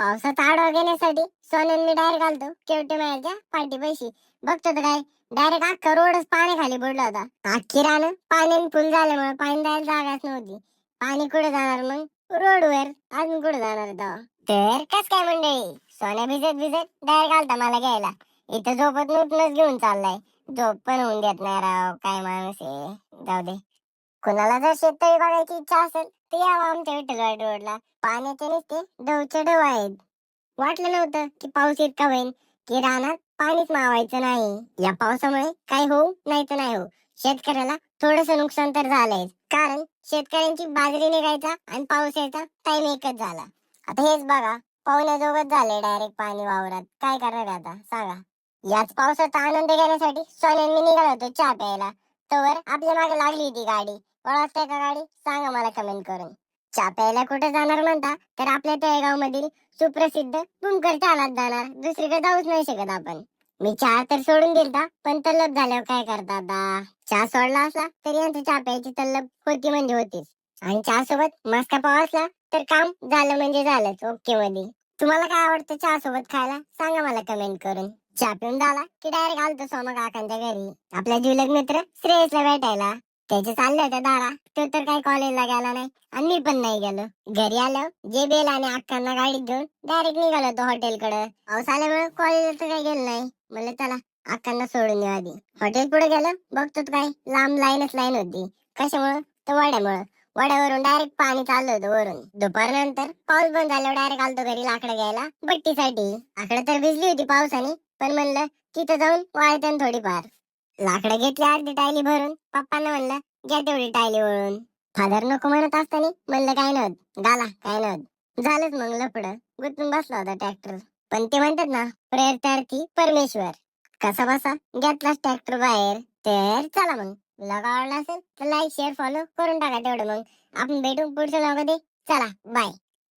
पावसात आडवा घेण्यासाठी सोन्यान मी डायरेक्ट घालतो केवटे मायाच्या पाठी पैशी बघतो तर काय डायरेक्ट अख्खा रोडच पाण्याखाली बुडला होता. अख्खी रान पाण्याने फुल झाल्यामुळे पाणी जायला जागाच नव्हती. पाणी कुठे जाणार मग? रोडवर. अजून कुठे जाणार तेव्हा तर कस काय मंडळी? सोन्या भिजत भिजत डायरेक्ट आलता मला घ्यायला. इथं झोपत नुटनच घेऊन चाललाय. झोप पण होऊन देत नाही राव काय माणूस आहे. जाऊ दे. कुणाला जर शेततळी बघायची इच्छा असेल ते यावं आमच्या विठ्ठलवाडी रोडला. पाण्याचे नुसते डवचे डव आहेत. वाटलं नव्हतं की पाऊस इतका होईल की रानात पाणीच मावायचं नाही. या पावसामुळे काय होऊ नाही तर नाही हो शेतकऱ्याला थोडस नुकसान तर झालंय कारण शेतकऱ्यांची बाजरी निघायचा आणि पाऊस यायचा टाइम एकच झाला. आता हेच बघा पाहुण्याजोगत झाले डायरेक्ट पाणी वावरात. काय करणार आता? सांगा. याच पावसाचा आनंद घेण्यासाठी सोन्यान मी निघालो होतो चहा प्यायला. तोवर आपल्या मागे लागली होती गाडी. ओळखते का गाडी? सांगा मला कमेंट करून. चा प्यायला कुठे जाणार म्हणता? तर आपल्या तळेगाव मधील सुप्रसिद्ध पुंकर चालात जाणार. दुसरीकडे जाऊच नाही शकत आपण. मी चहा तर सोडून दिलता पण तल्लब झाल्यावर काय करता चहा सोडला असला तरी यांचं चहा प्यायची तल्लप होती म्हणजे होतीच. आणि चहा सोबत मस्का पाव असला तर काम झालं म्हणजे झालंच ओके मध्ये तुम्हाला काय आवडतं चहा सोबत खायला? सांगा मला कमेंट करून. चहा पिऊन झाला की डायरेक्ट आलतो सोमा काकांच्या घरी. आपला जीवलग मित्र श्रेयसला भेटायला. त्याचे चालले होते दारा. तो तर काही कॉलेजला गेला नाही. आणि मी पण नाही गेलो. घरी आलो जे बेल आणि अक्कांना गाडीत घेऊन डायरेक्ट निघालो होतो हॉटेलकडे पाऊस आल्यामुळे कॉलेजला तर काही गेलो नाही. म्हणलं चला अक्कांना सोडून देऊ आधी. हॉटेल पुढे गेलं बघतो काय लांब लाईनच लाईन होती. कशामुळं? तर वड्यामुळं. वड्यावरून डायरेक्ट पाणी चाललं होतं वरून. दुपारनंतर पाऊस बंद झाल्यावर डायरेक्ट आलतो घरी लाकडं घ्यायला बट्टीसाठी. आकडं तर भिजली होती पावसाने पण म्हणलं तिथं जाऊन वाळते थोडीफार. लाकडं घेतली अर्धी टायली भरून. पप्पांना म्हणलं घ्या तेवढी टायली वळून. फादर नको म्हणत असताना म्हणलं काय नव्हत गाला काय नव्हत. झालंच मग लपड गुंतून बसला होता ट्रॅक्टर. पण ते म्हणतात ना प्रेरतार्थी परमेश्वर. कसा बसा घेतलाच ट्रॅक्टर बाहेर. तर चला मग. ब्लॉग आवडला असेल तर लाईक शेअर फॉलो करून टाका तेवढं मग. आपण भेटू पुढच्या ब्लॉगमध्ये चला बाय